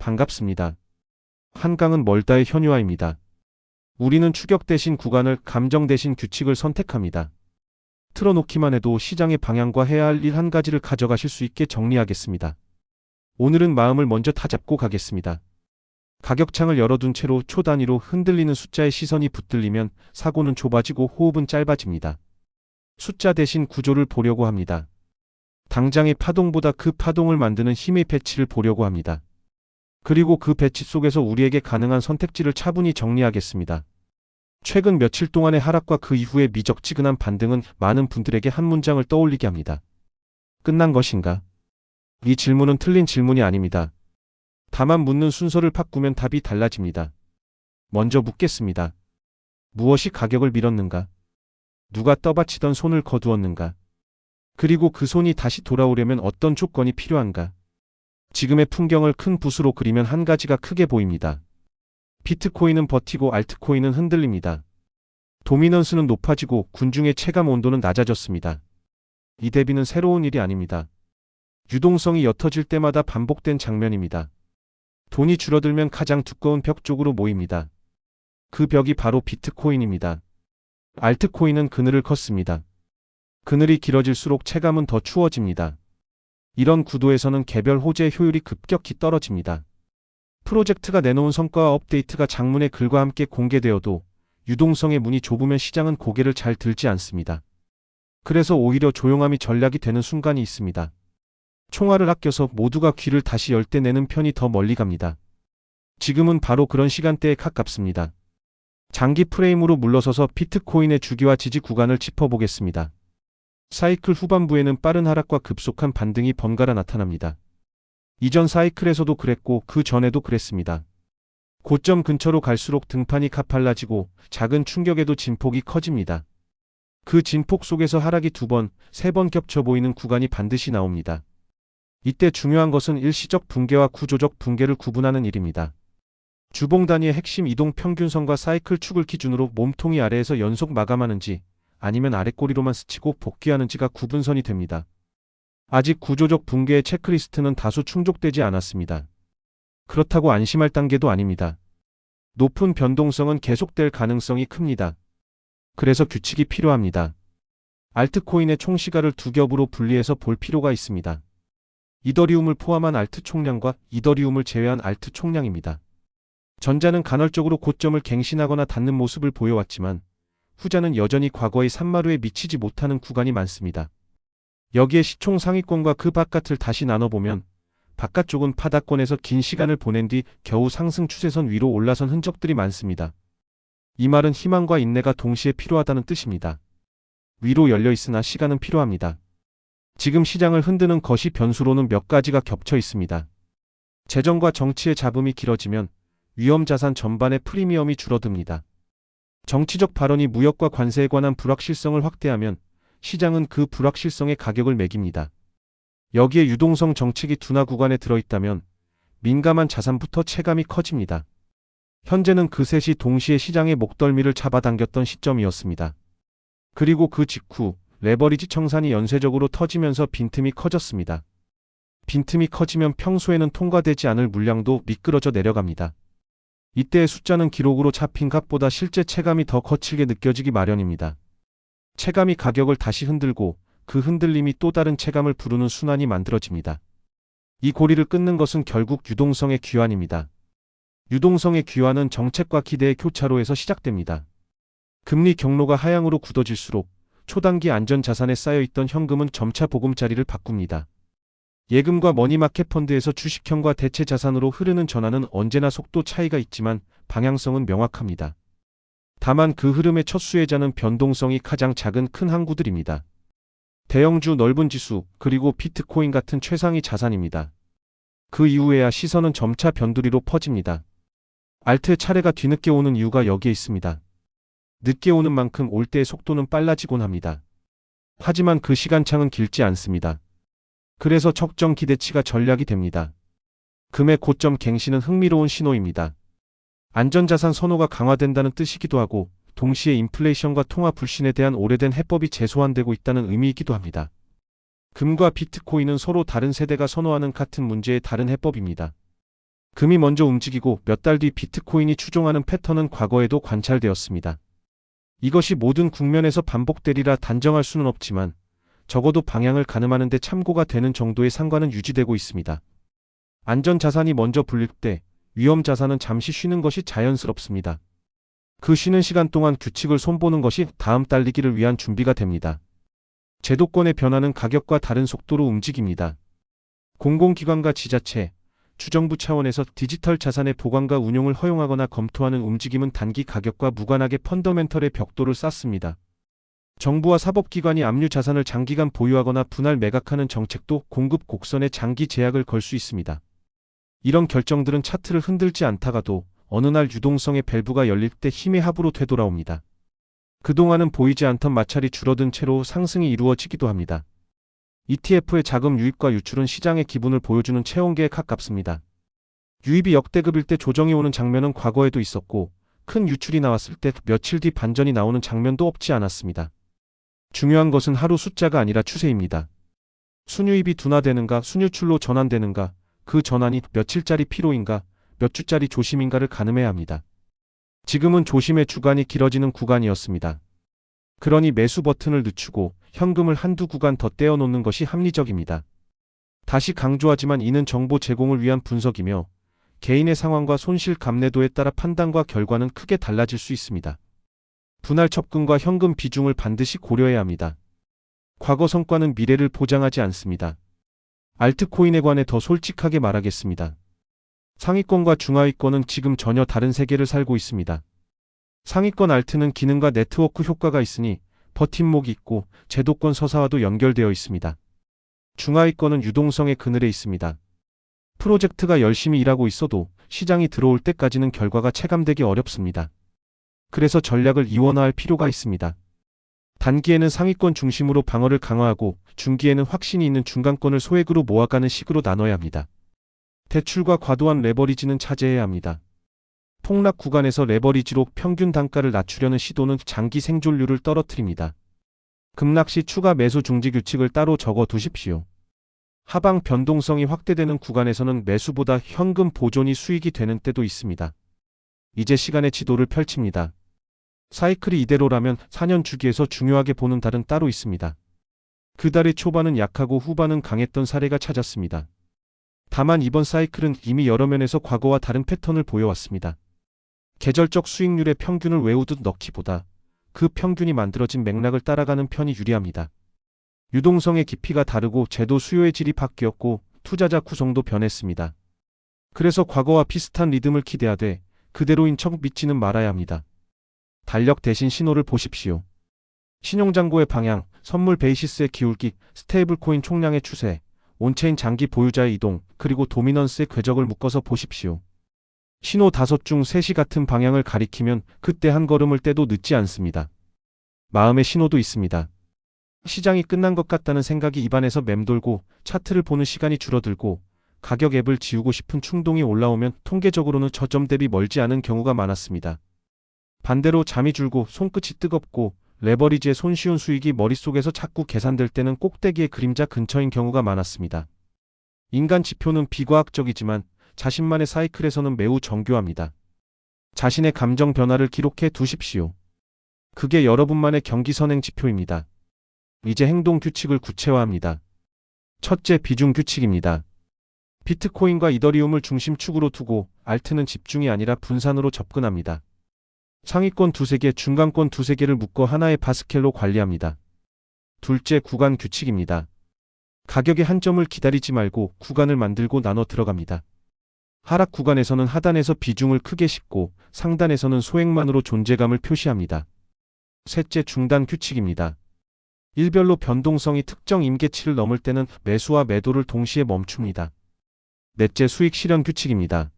반갑습니다. 한강은 멀다의 현유아입니다. 우리는 추격 대신 구간을 감정 대신 규칙을 선택합니다. 틀어놓기만 해도 시장의 방향과 해야 할 일 한 가지를 가져가실 수 있게 정리하겠습니다. 오늘은 마음을 먼저 다잡고 가겠습니다. 가격창을 열어둔 채로 초 단위로 흔들리는 숫자에 시선이 붙들리면 사고는 좁아지고 호흡은 짧아집니다. 숫자 대신 구조를 보려고 합니다. 당장의 파동보다 그 파동을 만드는 힘의 배치를 보려고 합니다. 그리고 그 배치 속에서 우리에게 가능한 선택지를 차분히 정리하겠습니다. 최근 며칠 동안의 하락과 그 이후의 미적지근한 반등은 많은 분들에게 한 문장을 떠올리게 합니다. 끝난 것인가? 이 질문은 틀린 질문이 아닙니다. 다만 묻는 순서를 바꾸면 답이 달라집니다. 먼저 묻겠습니다. 무엇이 가격을 밀었는가? 누가 떠받치던 손을 거두었는가? 그리고 그 손이 다시 돌아오려면 어떤 조건이 필요한가? 지금의 풍경을 큰 붓으로 그리면 한 가지가 크게 보입니다. 비트코인은 버티고 알트코인은 흔들립니다. 도미넌스는 높아지고 군중의 체감 온도는 낮아졌습니다. 이 대비는 새로운 일이 아닙니다. 유동성이 옅어질 때마다 반복된 장면입니다. 돈이 줄어들면 가장 두꺼운 벽 쪽으로 모입니다. 그 벽이 바로 비트코인입니다. 알트코인은 그늘을 컸습니다. 그늘이 길어질수록 체감은 더 추워집니다. 이런 구도에서는 개별 호재의 효율이 급격히 떨어집니다. 프로젝트가 내놓은 성과와 업데이트가 장문의 글과 함께 공개되어도 유동성의 문이 좁으면 시장은 고개를 잘 들지 않습니다. 그래서 오히려 조용함이 전략이 되는 순간이 있습니다. 총알을 아껴서 모두가 귀를 다시 열 때 내는 편이 더 멀리 갑니다. 지금은 바로 그런 시간대에 가깝습니다. 장기 프레임으로 물러서서 비트코인의 주기와 지지 구간을 짚어보겠습니다. 사이클 후반부에는 빠른 하락과 급속한 반등이 번갈아 나타납니다. 이전 사이클에서도 그랬고 그 전에도 그랬습니다. 고점 근처로 갈수록 등판이 가팔라지고 작은 충격에도 진폭이 커집니다. 그 진폭 속에서 하락이 두 번, 세 번 겹쳐 보이는 구간이 반드시 나옵니다. 이때 중요한 것은 일시적 붕괴와 구조적 붕괴를 구분하는 일입니다. 주봉 단위의 핵심 이동 평균선과 사이클 축을 기준으로 몸통이 아래에서 연속 마감하는지 아니면 아랫꼬리로만 스치고 복귀하는지가 구분선이 됩니다. 아직 구조적 붕괴의 체크리스트는 다소 충족되지 않았습니다. 그렇다고 안심할 단계도 아닙니다. 높은 변동성은 계속될 가능성이 큽니다. 그래서 규칙이 필요합니다. 알트코인의 총시가를 두 겹으로 분리해서 볼 필요가 있습니다. 이더리움을 포함한 알트 총량과 이더리움을 제외한 알트 총량입니다. 전자는 간헐적으로 고점을 갱신하거나 닿는 모습을 보여왔지만 후자는 여전히 과거의 산마루에 미치지 못하는 구간이 많습니다. 여기에 시총 상위권과 그 바깥을 다시 나눠보면 바깥쪽은 파다권에서 긴 시간을 보낸 뒤 겨우 상승 추세선 위로 올라선 흔적들이 많습니다. 이 말은 희망과 인내가 동시에 필요하다는 뜻입니다. 위로 열려 있으나 시간은 필요합니다. 지금 시장을 흔드는 것이 변수로는 몇 가지가 겹쳐 있습니다. 재정과 정치의 잡음이 길어지면 위험 자산 전반의 프리미엄이 줄어듭니다. 정치적 발언이 무역과 관세에 관한 불확실성을 확대하면 시장은 그 불확실성의 가격을 매깁니다. 여기에 유동성 정책이 둔화 구간에 들어있다면 민감한 자산부터 체감이 커집니다. 현재는 그 셋이 동시에 시장의 목덜미를 잡아당겼던 시점이었습니다. 그리고 그 직후 레버리지 청산이 연쇄적으로 터지면서 빈틈이 커졌습니다. 빈틈이 커지면 평소에는 통과되지 않을 물량도 미끄러져 내려갑니다. 이때의 숫자는 기록으로 잡힌 값보다 실제 체감이 더 거칠게 느껴지기 마련입니다. 체감이 가격을 다시 흔들고 그 흔들림이 또 다른 체감을 부르는 순환이 만들어집니다. 이 고리를 끊는 것은 결국 유동성의 귀환입니다. 유동성의 귀환은 정책과 기대의 교차로에서 시작됩니다. 금리 경로가 하향으로 굳어질수록 초단기 안전자산에 쌓여있던 현금은 점차 보금자리를 바꿉니다. 예금과 머니마켓 펀드에서 주식형과 대체 자산으로 흐르는 전환은 언제나 속도 차이가 있지만 방향성은 명확합니다. 다만 그 흐름의 첫 수혜자는 변동성이 가장 작은 큰 항구들입니다. 대형주 넓은 지수, 그리고 비트코인 같은 최상위 자산입니다. 그 이후에야 시선은 점차 변두리로 퍼집니다. 알트의 차례가 뒤늦게 오는 이유가 여기에 있습니다. 늦게 오는 만큼 올 때의 속도는 빨라지곤 합니다. 하지만 그 시간창은 길지 않습니다. 그래서 적정 기대치가 전략이 됩니다. 금의 고점 갱신은 흥미로운 신호입니다. 안전자산 선호가 강화된다는 뜻이기도 하고 동시에 인플레이션과 통화 불신에 대한 오래된 해법이 재소환되고 있다는 의미이기도 합니다. 금과 비트코인은 서로 다른 세대가 선호하는 같은 문제의 다른 해법입니다. 금이 먼저 움직이고 몇 달 뒤 비트코인이 추종하는 패턴은 과거에도 관찰되었습니다. 이것이 모든 국면에서 반복되리라 단정할 수는 없지만 적어도 방향을 가늠하는 데 참고가 되는 정도의 상관은 유지되고 있습니다. 안전 자산이 먼저 불릴 때 위험 자산은 잠시 쉬는 것이 자연스럽습니다. 그 쉬는 시간 동안 규칙을 손보는 것이 다음 달리기를 위한 준비가 됩니다. 제도권의 변화는 가격과 다른 속도로 움직입니다. 공공기관과 지자체, 주정부 차원에서 디지털 자산의 보관과 운용을 허용하거나 검토하는 움직임은 단기 가격과 무관하게 펀더멘털의 벽돌을 쌓습니다. 정부와 사법기관이 압류 자산을 장기간 보유하거나 분할 매각하는 정책도 공급 곡선에 장기 제약을 걸 수 있습니다. 이런 결정들은 차트를 흔들지 않다가도 어느 날 유동성의 밸브가 열릴 때 힘의 합으로 되돌아옵니다. 그동안은 보이지 않던 마찰이 줄어든 채로 상승이 이루어지기도 합니다. ETF의 자금 유입과 유출은 시장의 기분을 보여주는 체온계에 가깝습니다. 유입이 역대급일 때 조정이 오는 장면은 과거에도 있었고 큰 유출이 나왔을 때 며칠 뒤 반전이 나오는 장면도 없지 않았습니다. 중요한 것은 하루 숫자가 아니라 추세입니다. 순유입이 둔화되는가 순유출로 전환되는가 그 전환이 며칠짜리 피로인가 몇 주짜리 조심인가를 가늠해야 합니다. 지금은 조심의 주간이 길어지는 구간이었습니다. 그러니 매수 버튼을 늦추고 현금을 한두 구간 더 떼어놓는 것이 합리적입니다. 다시 강조하지만 이는 정보 제공을 위한 분석이며 개인의 상황과 손실 감내도에 따라 판단과 결과는 크게 달라질 수 있습니다. 분할 첩금과 현금 비중을 반드시 고려해야 합니다. 과거 성과는 미래를 보장하지 않습니다. 알트코인에 관해 더 솔직하게 말하겠습니다. 상위권과 중하위권은 지금 전혀 다른 세계를 살고 있습니다. 상위권 알트는 기능과 네트워크 효과가 있으니 버팀목이 있고 제도권 서사와도 연결되어 있습니다. 중하위권은 유동성의 그늘에 있습니다. 프로젝트가 열심히 일하고 있어도 시장이 들어올 때까지는 결과가 체감되기 어렵습니다. 그래서 전략을 이원화할 필요가 있습니다. 단기에는 상위권 중심으로 방어를 강화하고 중기에는 확신이 있는 중간권을 소액으로 모아가는 식으로 나눠야 합니다. 대출과 과도한 레버리지는 차지해야 합니다. 폭락 구간에서 레버리지로 평균 단가를 낮추려는 시도는 장기 생존율을 떨어뜨립니다. 급락 시 추가 매수 중지 규칙을 따로 적어 두십시오. 하방 변동성이 확대되는 구간에서는 매수보다 현금 보존이 수익이 되는 때도 있습니다. 이제 시간의 지도를 펼칩니다. 사이클이 이대로라면 4년 주기에서 중요하게 보는 달은 따로 있습니다. 그 달의 초반은 약하고 후반은 강했던 사례가 찾았습니다. 다만 이번 사이클은 이미 여러 면에서 과거와 다른 패턴을 보여왔습니다. 계절적 수익률의 평균을 외우듯 넣기보다 그 평균이 만들어진 맥락을 따라가는 편이 유리합니다. 유동성의 깊이가 다르고 제도 수요의 질이 바뀌었고 투자자 구성도 변했습니다. 그래서 과거와 비슷한 리듬을 기대하되 그대로인 척 믿지는 말아야 합니다. 달력 대신 신호를 보십시오. 신용장고의 방향, 선물 베이시스의 기울기, 스테이블 코인 총량의 추세, 온체인 장기 보유자의 이동, 그리고 도미넌스의 궤적을 묶어서 보십시오. 신호 다섯 중 셋이 같은 방향을 가리키면 그때 한 걸음을 떼도 늦지 않습니다. 마음의 신호도 있습니다. 시장이 끝난 것 같다는 생각이 입안에서 맴돌고 차트를 보는 시간이 줄어들고 가격 앱을 지우고 싶은 충동이 올라오면 통계적으로는 저점 대비 멀지 않은 경우가 많았습니다. 반대로 잠이 줄고 손끝이 뜨겁고 레버리지의 손쉬운 수익이 머릿속에서 자꾸 계산될 때는 꼭대기의 그림자 근처인 경우가 많았습니다. 인간 지표는 비과학적이지만 자신만의 사이클에서는 매우 정교합니다. 자신의 감정 변화를 기록해 두십시오. 그게 여러분만의 경기 선행 지표입니다. 이제 행동 규칙을 구체화합니다. 첫째 비중 규칙입니다. 비트코인과 이더리움을 중심축으로 두고 알트는 집중이 아니라 분산으로 접근합니다. 상위권 두세 개, 중간권 두세 개를 묶어 하나의 바스켈로 관리합니다. 둘째 구간 규칙입니다. 가격의 한 점을 기다리지 말고 구간을 만들고 나눠 들어갑니다. 하락 구간에서는 하단에서 비중을 크게 싣고 상단에서는 소액만으로 존재감을 표시합니다. 셋째 중단 규칙입니다. 일별로 변동성이 특정 임계치를 넘을 때는 매수와 매도를 동시에 멈춥니다. 넷째 수익 실현 규칙입니다.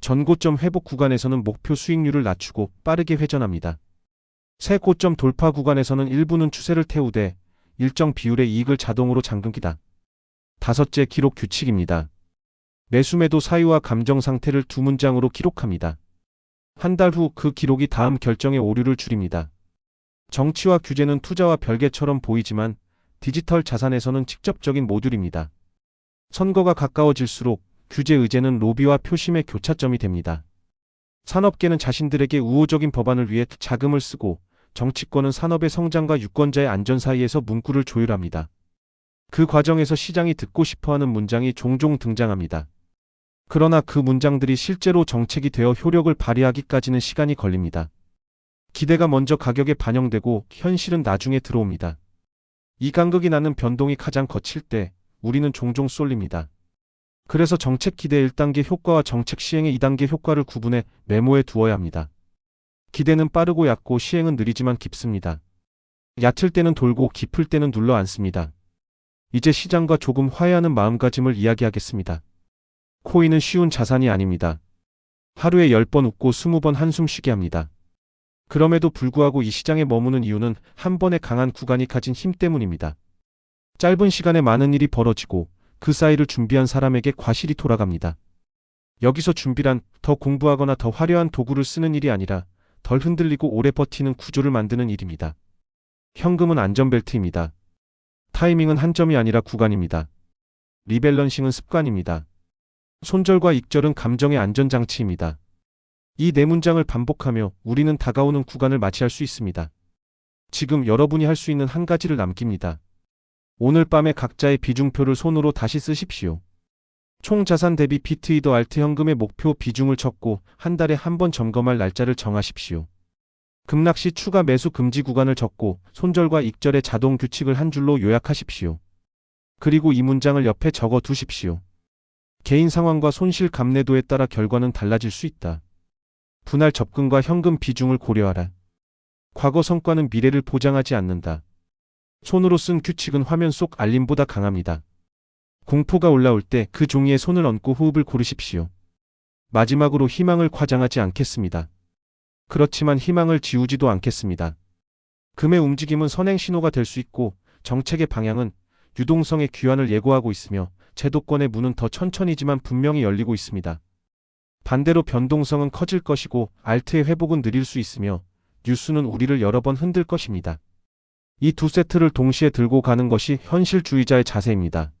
전고점 회복 구간에서는 목표 수익률을 낮추고 빠르게 회전합니다. 새 고점 돌파 구간에서는 일부는 추세를 태우되 일정 비율의 이익을 자동으로 잠금기다. 다섯째 기록 규칙입니다. 매수매도 사유와 감정 상태를 두 문장으로 기록합니다. 한 달 후 그 기록이 다음 결정의 오류를 줄입니다. 정치와 규제는 투자와 별개처럼 보이지만 디지털 자산에서는 직접적인 모듈입니다. 선거가 가까워질수록 규제 의제는 로비와 표심의 교차점이 됩니다. 산업계는 자신들에게 우호적인 법안을 위해 자금을 쓰고 정치권은 산업의 성장과 유권자의 안전 사이에서 문구를 조율합니다. 그 과정에서 시장이 듣고 싶어하는 문장이 종종 등장합니다. 그러나 그 문장들이 실제로 정책이 되어 효력을 발휘하기까지는 시간이 걸립니다. 기대가 먼저 가격에 반영되고 현실은 나중에 들어옵니다. 이 간극이 나는 변동이 가장 거칠 때 우리는 종종 쏠립니다. 그래서 정책 기대 1단계 효과와 정책 시행의 2단계 효과를 구분해 메모에 두어야 합니다. 기대는 빠르고 얕고 시행은 느리지만 깊습니다. 얕을 때는 돌고 깊을 때는 눌러 앉습니다. 이제 시장과 조금 화해하는 마음가짐을 이야기하겠습니다. 코인은 쉬운 자산이 아닙니다. 하루에 10번 웃고 20번 한숨 쉬게 합니다. 그럼에도 불구하고 이 시장에 머무는 이유는 한 번의 강한 구간이 가진 힘 때문입니다. 짧은 시간에 많은 일이 벌어지고 그 사이를 준비한 사람에게 과실이 돌아갑니다. 여기서 준비란 더 공부하거나 더 화려한 도구를 쓰는 일이 아니라 덜 흔들리고 오래 버티는 구조를 만드는 일입니다. 현금은 안전벨트입니다. 타이밍은 한 점이 아니라 구간입니다. 리밸런싱은 습관입니다. 손절과 익절은 감정의 안전장치입니다. 이 네 문장을 반복하며 우리는 다가오는 구간을 맞이할 수 있습니다. 지금 여러분이 할 수 있는 한 가지를 남깁니다. 오늘 밤에 각자의 비중표를 손으로 다시 쓰십시오. 총 자산 대비 비트이더 알트 현금의 목표 비중을 적고 한 달에 한 번 점검할 날짜를 정하십시오. 급락 시 추가 매수 금지 구간을 적고 손절과 익절의 자동 규칙을 한 줄로 요약하십시오. 그리고 이 문장을 옆에 적어 두십시오. 개인 상황과 손실 감내도에 따라 결과는 달라질 수 있다. 분할 접근과 현금 비중을 고려하라. 과거 성과는 미래를 보장하지 않는다. 손으로 쓴 규칙은 화면 속 알림보다 강합니다. 공포가 올라올 때 그 종이에 손을 얹고 호흡을 고르십시오. 마지막으로 희망을 과장하지 않겠습니다. 그렇지만 희망을 지우지도 않겠습니다. 금의 움직임은 선행 신호가 될 수 있고 정책의 방향은 유동성의 귀환을 예고하고 있으며 제도권의 문은 더 천천히지만 분명히 열리고 있습니다. 반대로 변동성은 커질 것이고 알트의 회복은 느릴 수 있으며 뉴스는 우리를 여러 번 흔들 것입니다. 이 두 세트를 동시에 들고 가는 것이 현실주의자의 자세입니다.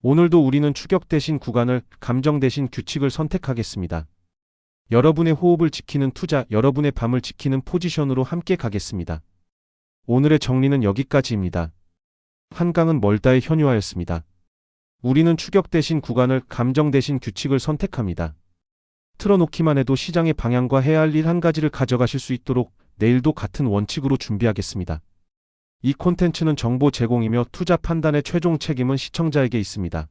오늘도 우리는 추격 대신 구간을, 감정 대신 규칙을 선택하겠습니다. 여러분의 호흡을 지키는 투자, 여러분의 밤을 지키는 포지션으로 함께 가겠습니다. 오늘의 정리는 여기까지입니다. 한강은 멀다의 현유화였습니다. 우리는 추격 대신 구간을, 감정 대신 규칙을 선택합니다. 틀어놓기만 해도 시장의 방향과 해야 할 일 한 가지를 가져가실 수 있도록 내일도 같은 원칙으로 준비하겠습니다. 이 콘텐츠는 정보 제공이며 투자 판단의 최종 책임은 시청자에게 있습니다.